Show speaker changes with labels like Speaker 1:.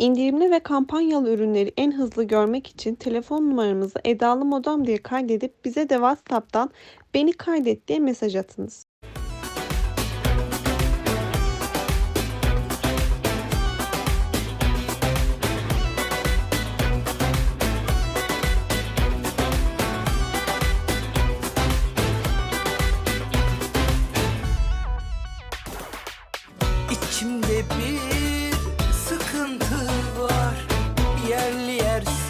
Speaker 1: İndirimli ve kampanyalı ürünleri en hızlı görmek için telefon numaramızı Edalı Modem diye kaydedip bize de WhatsApp'tan beni kaydet diye mesaj atınız. İçimde bir sıkıntı verse.